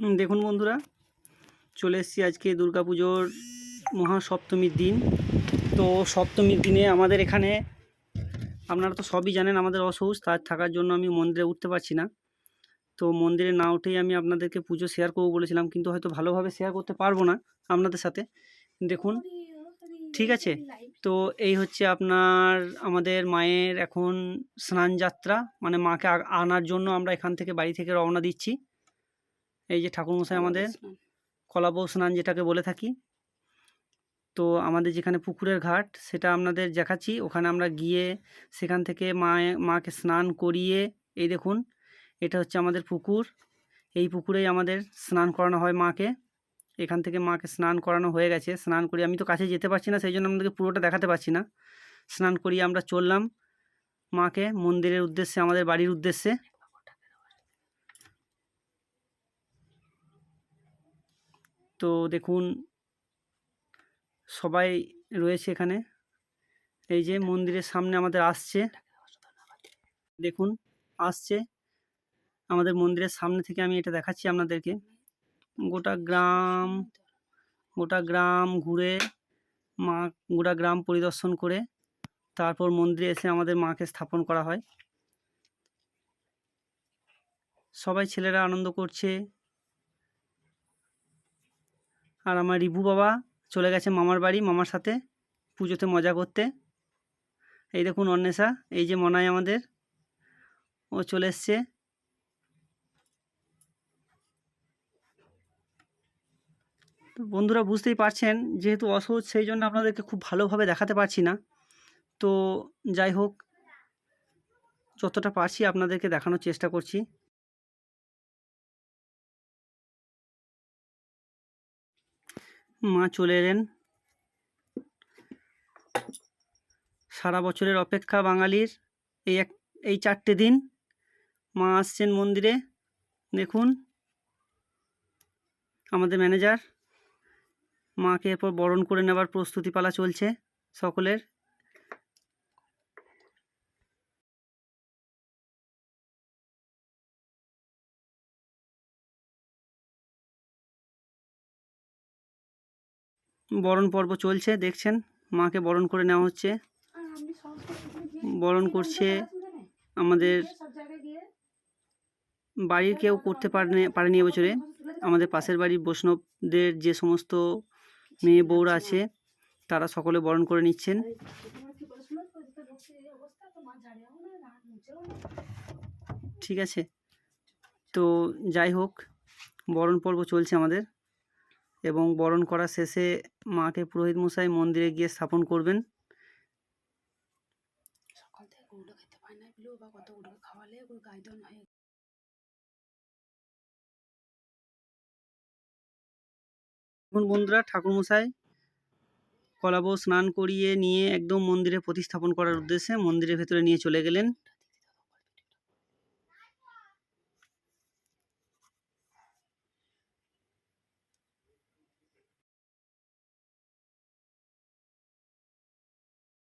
দেখুন বন্ধুরা, চলে এসেছি আজকে পুজোর মহাসপ্তমীর দিন। তো সপ্তমীর দিনে আমাদের এখানে, আপনারা তো সবই জানেন আমাদের অসৌস তার থাকার জন্য আমি মন্দিরে উঠতে পারছি না। তো মন্দিরে না উঠেই আমি আপনাদেরকে পুজো শেয়ার করব বলেছিলাম, কিন্তু হয়তো ভালোভাবে শেয়ার করতে পারব না আপনাদের সাথে। দেখুন, ঠিক আছে? তো এই হচ্ছে আপনার, আমাদের মায়ের এখন স্নান যাত্রা মানে মাকে আনার জন্য আমরা এখান থেকে বাড়ি থেকে রওনা দিচ্ছি। এই যে ঠাকুরমশাই আমাদের কলাবৌ স্নান যেটাকে বলে থাকি। তো আমাদের যেখানে পুকুরের ঘাট সেটা আপনাদের দেখাচ্ছি। ওখানে আমরা গিয়ে সেখান থেকে মা মাকে স্নান করিয়ে এই দেখুন এটা হচ্ছে আমাদের পুকুর। এই পুকুরেই আমাদের স্নান করানো হয় মাকে। এখান থেকে মাকে স্নান করানো হয়ে গেছে। স্নান করি আমি তো কাছে যেতে পারছি না সেই জন্য আপনাদেরকে পুরোটা দেখাতে পারছি না। স্নান করিয়ে আমরা চললাম মাকে মন্দিরের উদ্দেশ্যে আমাদের বাড়ির উদ্দেশ্যে। তো দেখুন, সবাই রয়েছে এখানে। এই যে মন্দিরের সামনে আমাদের আসছে। দেখুন, আসছে। আমাদের মন্দিরের সামনে থেকে আমি এটা দেখাচ্ছি আপনাদেরকে। গোটা গ্রাম গোটা গ্রাম ঘুরে মা, গোটা গ্রাম পরিদর্শন করে তারপর মন্দিরে এসে আমাদের মাকে স্থাপন করা হয়। সবাই ছেলেরা আনন্দ করছে। আর আমার রিভু বাবা চলে গেছে মামার বাড়ি মামার সাথে পুজোতে মজা করতে। এই দেখুন অন্বেষা, এই যে মনায় আমাদের, ও চলে এসছে। তো বন্ধুরা বুঝতেই পারছেন, যেহেতু অসহজ, সেই জন্য আপনাদেরকে খুব ভালোভাবে দেখাতে পারছি না। তো যাই হোক, যতটা পারছি আপনাদেরকে দেখানোর চেষ্টা করছি। মা চলে এলেন। সারা বছরের অপেক্ষা বাঙালির এই এক, এই চারটে দিন। মা আসছেন মন্দিরে, দেখুন। আমাদের ম্যানেজার, মাকে এরপর বরণ করে নেবার প্রস্তুতি পালা চলছে সকলের। বরণ পর্ব চলছে, দেখছেন? মাকে বরণ করে নেওয়া হচ্ছে। বরণ করছে আমাদের বাড়ির কেউ করতে পারেনি পারেনি এবছরে। আমাদের পাশের বাড়ির বৈষ্ণবদের যে সমস্ত মেয়ে বউরা আছে, তারা সকলে বরণ করে নিচ্ছেন। ঠিক আছে? তো যাই হোক, বরণ পর্ব চলছে আমাদের। এবং বরণ করা শেষে মাকে পুরোহিত মশাই মন্দিরে গিয়ে স্থাপন করবেন। সকাল থেকে গরুটা খেতে পায় না বলেও বা কত গরুকে খাওয়ালে গরু গাই হয়ে এখন বন্ধুরা ঠাকুরমশাই কলাবউ স্নান করিয়ে নিয়ে একদম মন্দিরে প্রতিস্থাপন করার উদ্দেশ্যে মন্দিরের ভেতরে নিয়ে চলে গেলেন।